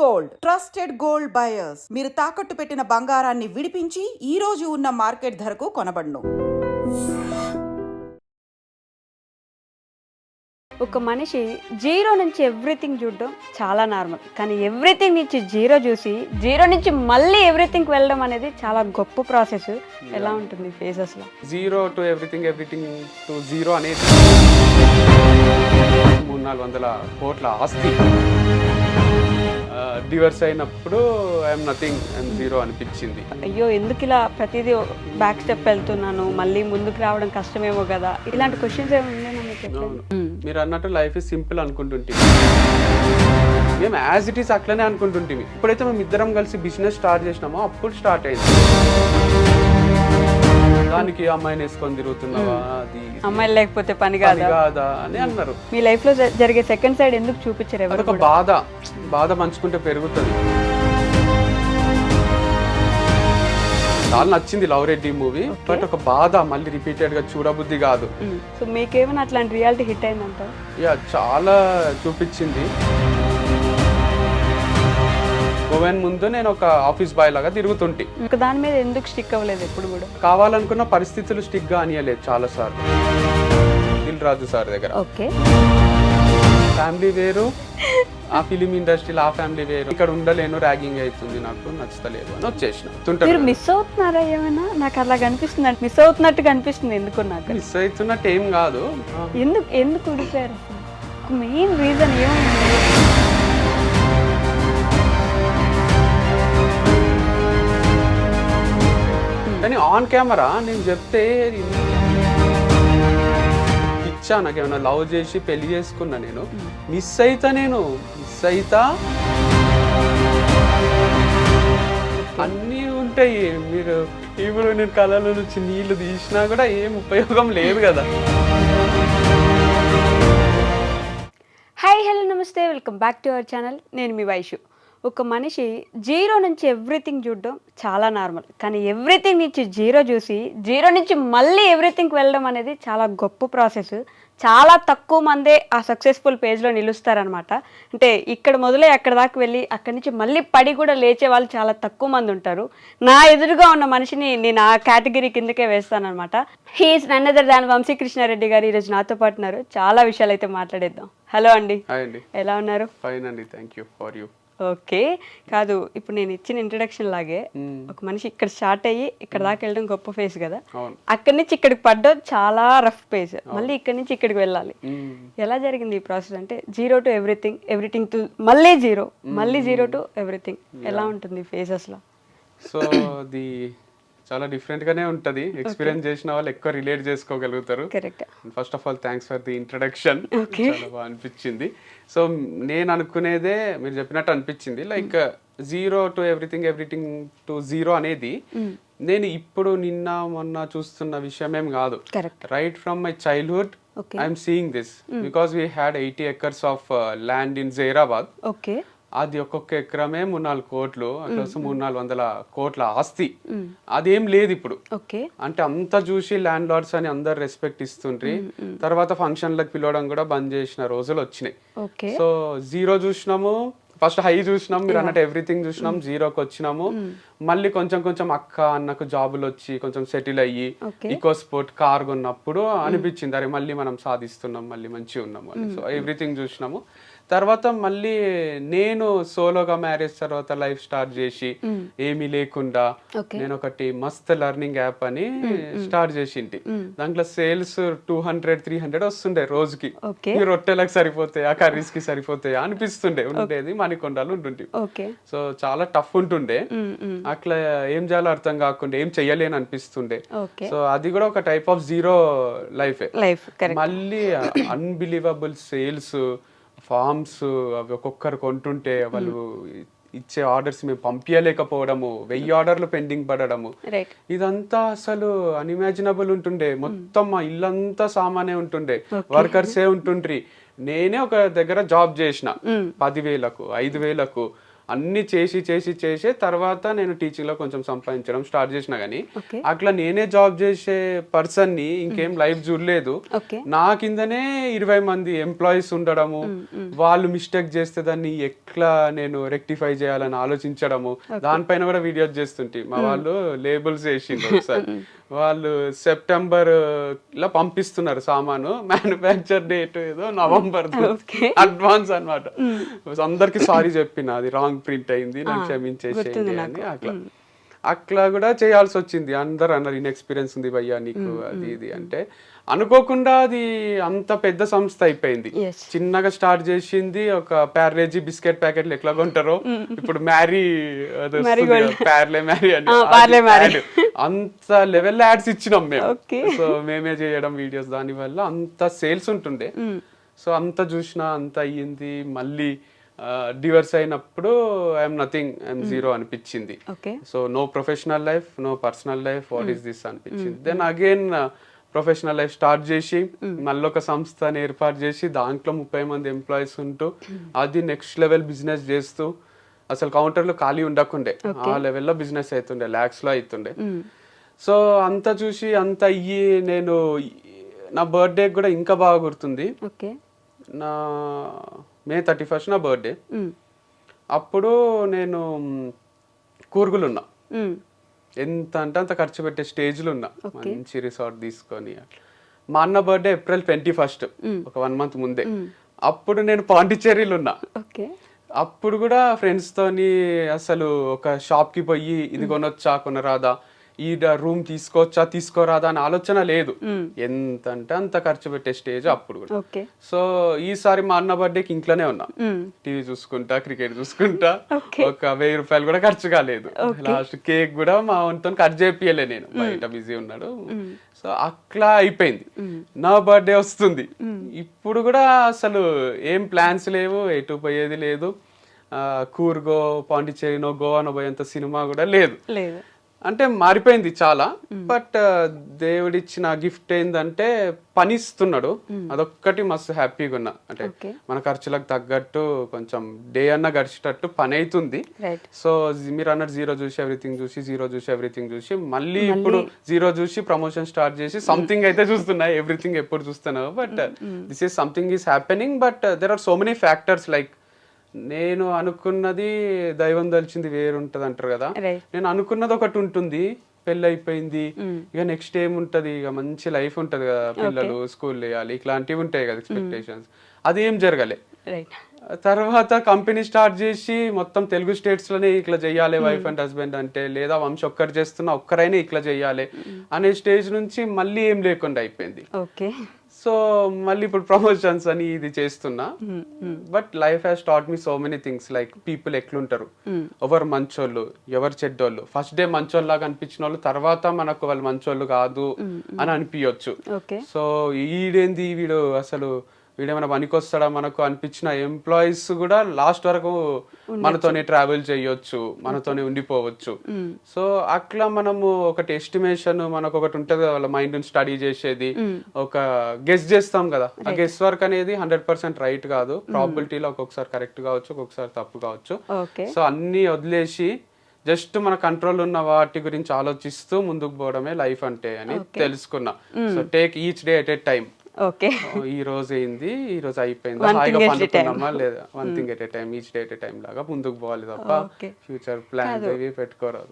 Gold. Trusted gold buyers. మీరు తాకట్టు పెట్టిన బంగారాన్ని విడిపించి ఈ రోజు ఉన్న మార్కెట్ ధరకు కొనబడును. ఒక మనిషి జీరో నుంచి ఎవ్రీథింగ్ చూడడం చాలా నార్మల్. కానీ ఎవ్రీథింగ్ నుంచి జీరో చూసి జీరో నుంచి మళ్ళీ ఎవ్రీథింగ్ వెళ్ళడం అనేది చాలా గొప్ప ప్రాసెస్. ఎలా ఉంటుంది ఫేసెస్లో? Zero to everything everything to zero అనేది మూడు నాలుగు వందల కోట్ల ఆస్తి. డివర్స్ అయినప్పుడు ఐఎమ్ నథింగ్ ఐఎమ్ జీరో అనిపించింది. అయ్యో ఎందుకు ఇలా ప్రతిదీ బ్యాక్ స్టెప్ వెళ్తున్నాను? మళ్ళీ ముందుకు రావడం కష్టమేమో కదా? ఇలాంటి క్వశ్చన్స్ ఏమి. మీరు అన్నట్టు లైఫ్ ఇస్ సింపుల్ అనుకుంటుంటే మేము యాజ్ ఇట్ ఈస్ అట్లనే అనుకుంటుంటే ఇప్పుడైతే మేము ఇద్దరం కలిసి బిజినెస్ స్టార్ట్ చేసినామో అప్పుడు స్టార్ట్ అయింది. దానికి అమ్మాయిని వేసుకొని తిరుగుతున్నావా? అది అమ్మాయిలు లేకపోతే పని కాదా? కాదా అని అన్నారు. మీ లైఫ్లో జరిగే సెకండ్ సైడ్ ఎందుకు చూపించారు ఎవరు అదొక బాధ. బాధ పంచుకుంటే పెరుగుతుంది. చాలా నచ్చింది లవ్ రెడ్డి మూవీ. బట్ ఒక బాధ మళ్ళీ రిపీటెడ్గా చూడబుద్ధి కాదు. సో మీకేమైనా అట్లాంటి రియాలిటీ హిట్ అయిందంటారు యా చాలా చూపించింది. గోవెన్ ముందు నేను ఒక ఆఫీస్ బాయ్ లాగా తిరుగుతుంటి. దాని మీద ఎందుకు స్టిక్ అవ్వలేదు ఎప్పుడు కూడా? కావాలనుకున్న పరిస్థితులు స్టిక్గా అనియలేదు చాలా సార్లు. దిల్ రాజు సార్ దగ్గర. ఓకే. ఫ్యామిలీ వేరు ఆ ఫిలిం ఇండస్ట్రీలో ఆ ఫ్యామిలీ వేరు. ఇక్కడ ఉండలేను ర్యాగింగ్ అవుతుంది నాకు నచ్చతలేదు అని వచ్చేసిన. మీరు మిస్ అవుతున్నారా ఏమైనా? నాకు అలా కనిపిస్తుంది మిస్ అవుతున్నట్టు కనిపిస్తుంది ఎందుకు నాకు? మిస్ అవుతున్నట్టు ఏం కాదు. ఎందుకు ఎందుకు ఉడిపోయారు మెయిన్ రీజన్ ఏమైంది కానీ ఆన్ కెమెరా నేను చెప్తే ఇచ్చా నాకు ఏమైనా లవ్ చేసి పెళ్ళి చేసుకున్నా నేను. మిస్ అయితా నేను. మిస్ అయితా అన్నీ ఉంటాయి. మీరు ఇప్పుడు నేను కళలో నుంచి నీళ్ళు తీసినా కూడా ఏం ఉపయోగం లేదు కదా. హాయ్ హలో నమస్తే. Welcome back to our channel నేను మీ వైషు. ఒక మనిషి జీరో నుంచి ఎవ్రీథింగ్ చూడడం చాలా నార్మల్. కానీ ఎవ్రీథింగ్ నుంచి జీరో చూసి జీరో నుంచి మళ్ళీ ఎవ్రీథింగ్ వెళ్ళడం అనేది చాలా గొప్ప ప్రాసెస్. చాలా తక్కువ మందే ఆ సక్సెస్ఫుల్ పేజ్లో నిలుస్తారనమాట అంటే ఇక్కడ మొదలై అక్కడ దాకా వెళ్ళి అక్కడి నుంచి మళ్ళీ పడి కూడా లేచే వాళ్ళు చాలా తక్కువ మంది ఉంటారు. నా ఎదురుగా ఉన్న మనిషిని నేను ఆ కేటగిరీ కిందకే వేస్తానన్నమాట. He is none other than Vamshikrishnareddy garu ఈరోజు నాతో పాటు ఉన్నారు. చాలా విషయాలు అయితే మాట్లాడేద్దాం. హలో అండి. ఎలా ఉన్నారు? ఫైన్ అండి. Thank you for you okay. కాదు ఇప్పుడు నేను ఇచ్చిన ఇంట్రడక్షన్ లాగే ఒక మనిషి ఇక్కడ స్టార్ట్ అయ్యి ఇక్కడ దాకా వెళ్ళడం గొప్ప ఫేస్ కదా. అక్కడి నుంచి ఇక్కడికి పడ్డం చాలా రఫ్ పేస్ మళ్ళీ ఇక్కడి నుంచి ఇక్కడికి వెళ్ళాలి. ఎలా జరిగింది ఈ ప్రాసెస్ అంటే zero to everything everything to మళ్ళీ జీరో మళ్ళీ జీరో టు ఎవ్రీథింగ్ ఎలా ఉంటుంది ఫేసెస్లో సో అది చాలా డిఫరెంట్ గానే ఉంటది. ఎక్స్పీరియన్స్ చేసిన వాళ్ళు ఎక్కువ రిలేట్ చేసుకోగలుగుతారు. First of all thanks for the introduction చాలా బాగా అనిపించింది. సో నేను అనుకునేదే మీరు చెప్పినట్టు అనిపించింది. Like zero to everything everything to zero అనేది నేను ఇప్పుడు నిన్న మొన్న చూస్తున్న విషయమేం కాదు. Correct right from my childhood. I'm seeing this because we had eighty acres of land in Zaheerabad okay అది ఒక్కొక్క ఎకరమే మూడు నాలుగు కోట్లు అట్లా మూడు నాలుగు వందల కోట్ల ఆస్తి. అదేం లేదు ఇప్పుడు. అంటే అంతా చూసి ల్యాండ్ లార్డ్స్ అని అందరు రెస్పెక్ట్ ఇస్తుండ్రి. తర్వాత ఫంక్షన్లకు పిలవడం కూడా బంద్ చేసిన రోజులు వచ్చినాయి. సో జీరో చూసినాము. ఫస్ట్ హై చూసినాం మీరు అన్నట్టు ఎవ్రీథింగ్ చూసినాం జీరోకి వచ్చినాము. మళ్ళీ కొంచెం కొంచెం అక్క అన్నకు జాబులు వచ్చి కొంచెం సెటిల్ అయ్యి. ఈకో స్పోర్ట్ కార్ కొన్నప్పుడు అనిపించింది అరే మళ్ళీ మనం సాధిస్తున్నాం మళ్ళీ మంచిగా ఉన్నాం అని. సో ఎవ్రీథింగ్ చూసినాము. తర్వాత మళ్ళీ నేను సోలోగా మ్యారేజ్ తర్వాత లైఫ్ స్టార్ట్ చేసి ఏమీ లేకుండా. నేను ఒకటి మస్త్ లెర్నింగ్ యాప్ అని స్టార్ట్ చేసింటి. దాంట్లో sales two hundred three hundred వస్తుండే రోజుకి. రొట్టెలకు సరిపోతాయా కర్రీస్కి సరిపోతాయా అనిపిస్తుండే ఉండేది మణికొండలు ఓకే. సో చాలా టఫ్ ఉంటుండే. అట్లా ఏం చేయాలో అర్థం కాకుండా ఏం చెయ్యలేని అనిపిస్తుండే. సో అది కూడా ఒక టైప్ ఆఫ్ జీరో లైఫే మళ్ళీ అన్బిలీవబుల్ సేల్స్ ఫార్మ్స్ అవి ఒక్కొక్కరు కొంటుంటే వాళ్ళు ఇచ్చే ఆర్డర్స్ మేము పంపించలేకపోవడము వెయ్యి ఆర్డర్లు పెండింగ్ పడడము. ఇదంతా అసలు అన్ఇమాజినబుల్ ఉంటుండే. మొత్తం మా ఇల్లంతా సామానే ఉంటుండే. వర్కర్సే ఉంటుండ్రి. నేనే ఒక దగ్గర జాబ్ చేసిన. పదివేలకు ఐదు వేలకు. అన్ని చేసి చేసి చేసి తర్వాత నేను టీచింగ్లో కొంచెం సంపాదించడం స్టార్ట్ చేసిన కానీ. అట్లా నేనే జాబ్ చేసే పర్సన్ని ఇంకేం లైఫ్ చూడలేదు. నా కిందనే ఇరవై మంది ఎంప్లాయీస్ ఉండడము వాళ్ళు మిస్టేక్ చేస్తే దాన్ని ఎట్లా నేను రెక్టిఫై చేయాలని ఆలోచించడము దానిపైన కూడా వీడియోస్ చేస్తుంటే. మా వాళ్ళు లేబుల్స్ వేసిండ్రు ఒకసారి. వాళ్ళు సెప్టెంబర్లో పంపిస్తున్నారు సామాను. మ్యానుఫ్యాక్చర్ డేట్ ఏదో నవంబర్. అడ్వాన్స్ అన్నమాట. అందరికి సారీ చెప్పిన అది రాంగ్ ప్రింట్ అయింది నాకు క్షమించేసేయండి అని అట్లా. అట్లా కూడా చేయాల్సి వచ్చింది అందరు అన్నారు ఇన్ఎక్స్పీరియన్స్ ఉంది భయ్యా నీకు అది ఇది అంటే అనుకోకుండా అది అంత పెద్ద సంస్థ అయిపోయింది. చిన్నగా స్టార్ట్ చేసింది ఒక ప్యార్లేజీ బిస్కెట్ ప్యాకెట్లు ఎట్లా కొంటారో ఇప్పుడు మ్యారీ ప్యార్లే మ్యారీ అని. అంత లెవెల్ యాడ్స్ ఇచ్చినాం మేము. సో మేమే చేయడం వీడియోస్ దాని వల్ల అంత సేల్స్ ఉంటుండే. సో అంత చూసినా అంత అయ్యింది. మళ్ళీ డివర్స్ అయినప్పుడు ఐఎమ్ నథింగ్ ఐఎమ్ జీరో అనిపించింది. So no professional life no personal life what is this అనిపించింది. Then again professional life start చేసి మళ్ళీ ఒక సంస్థని ఏర్పాటు చేసి దాంట్లో ముప్పై మంది ఎంప్లాయీస్ ఉంటూ అది నెక్స్ట్ లెవెల్ బిజినెస్ చేస్తూ అసలు కౌంటర్లో ఖాళీ ఉండకుండే. ఆ లెవెల్లో బిజినెస్ అవుతుండే ల్యాక్స్లో అవుతుండే సో అంత చూసి అంత అయ్యి నేను నా బర్త్డే కూడా ఇంకా బాగా గుర్తుంది. నా మే థర్టీ ఫస్ట్ నా బర్త్డే. అప్పుడు నేను కూర్గులు ఉన్నా ఎంత అంటే అంత ఖర్చు పెట్టే స్టేజ్లో ఉన్నా. మంచి రిసార్ట్ తీసుకొని మా అన్న బర్త్డే ఏప్రిల్ ట్వంటీ ఫస్ట్. ఒక వన్ మంత్ ముందే. అప్పుడు నేను పాండిచ్చేరిలో ఉన్నా. అప్పుడు కూడా ఫ్రెండ్స్ తోని అసలు ఒక షాప్కి పోయి ఇది కొనొచ్చా కొనరాదా? ఈ రూమ్ తీసుకోవచ్చా తీసుకోరాదా అని ఆలోచన లేదు. ఎంత అంటే అంత ఖర్చు పెట్టే స్టేజ్ అప్పుడు కూడా. సో ఈసారి మా అన్న బర్త్డేకి ఇంట్లోనే ఉన్నా. టీవీ చూసుకుంటా క్రికెట్ చూసుకుంటా. ఒక వెయ్యి రూపాయలు కూడా ఖర్చు కాలేదు. లాస్ట్ కేక్ కూడా మా వంతో కట్ చేపియలే నేను. బయట బిజీ ఉన్నాడు. సో అట్లా అయిపోయింది. నా బర్త్డే వస్తుంది. ఇప్పుడు కూడా అసలు ఏం ప్లాన్స్ లేవు. ఎటు పోయేది లేదు. కూర్గో పాండిచ్చేరినో గోవానో పోయేంత సినిమా కూడా లేదు. లేదు. అంటే మారిపోయింది చాలా బట్ దేవుడిచ్చిన గిఫ్ట్ ఏంటంటే పని ఇస్తున్నాడు అదొక్కటి మస్తు హ్యాపీగా ఉన్నా. అంటే. మన ఖర్చులకు తగ్గట్టు కొంచెం డే అన్న గడిచేటట్టు పని అవుతుంది సో మీరు అన్నట్టు జీరో చూసి ఎవ్రీథింగ్ చూసి జీరో చూసి ఎవ్రీథింగ్ చూసి మళ్ళీ ఇప్పుడు జీరో చూసి ప్రమోషన్ స్టార్ట్ చేసి సంథింగ్ అయితే చూస్తున్నా. ఎవ్రీథింగ్ ఎప్పుడు చూస్తున్నావు? But this is something is happening but there are so many factors like నేను అనుకున్నది దైవం దలిచింది వేరు ఉంటది అంటారు కదా. నేను అనుకున్నది ఒకటి ఉంటుంది పెళ్ళి అయిపోయింది. ఇక నెక్స్ట్ ఏముంటది? ఇక మంచి లైఫ్ ఉంటది కదా పిల్లలు స్కూల్ వేయాలి ఇట్లాంటివి ఉంటాయి కదా ఎక్స్పెక్టేషన్స్ అది ఏం జరగలే. తర్వాత కంపెనీ స్టార్ట్ చేసి మొత్తం తెలుగు స్టేట్స్లోనే ఇట్లా చెయ్యాలి వైఫ్ అండ్ హస్బెండ్ అంటే లేదా వంశ ఒక్కరు చేస్తున్నా ఒక్కరైనా ఇట్లా చెయ్యాలి అనే స్టేజ్ నుంచి మళ్ళీ ఏం లేకుండా అయిపోయింది. సో మళ్ళీ ఇప్పుడు ప్రమోషన్స్ అని ఇది చేస్తున్నా. But life has taught me so many things like people ఎట్లుంటారు? ఎవరు మంచోళ్ళు ఎవరు చెడ్డోళ్ళు? ఫస్ట్ డే మంచోళ్ళు లాగా అనిపించిన వాళ్ళు తర్వాత మనకు వాళ్ళు మంచోళ్ళు కాదు అని అనిపించవచ్చు సో ఈడేంది వీడు అసలు? వీడేమైనా పనికొస్తాడా మనకు అనిపించిన ఎంప్లాయీస్ కూడా లాస్ట్ వరకు మనతోనే ట్రావెల్ చేయొచ్చు మనతోనే ఉండిపోవచ్చు. సో అట్లా మనము ఒకటి ఎస్టిమేషన్ మనకు ఒకటి ఉంటుంది కదా వాళ్ళ మైండ్ స్టడీ చేసేది. ఒక గెస్ చేస్తాం కదా. ఆ గెస్ వర్క్ అనేది హండ్రెడ్ పర్సెంట్ రైట్ కాదు. ప్రాబిలిటీలో ఒక్కొక్కసారి కరెక్ట్ కావచ్చు ఒక్కొక్కసారి తప్పు కావచ్చు. సో అన్ని వదిలేసి జస్ట్ మన కంట్రోల్ ఉన్న వాటి గురించి ఆలోచిస్తూ ముందుకు పోవడమే లైఫ్ అంటే అని తెలుసుకున్నా. So take each day at a time okay. ఈ రోజు అయింది ఈ రోజు అయిపోయింది. హాయిగా. పండుకున్నామా లేదా? One thing at a time each day at a time లాగా ముందుకు పోవాలి తప్ప. ఫ్యూచర్ ప్లాన్ ఇవి పెట్టుకోరాదు.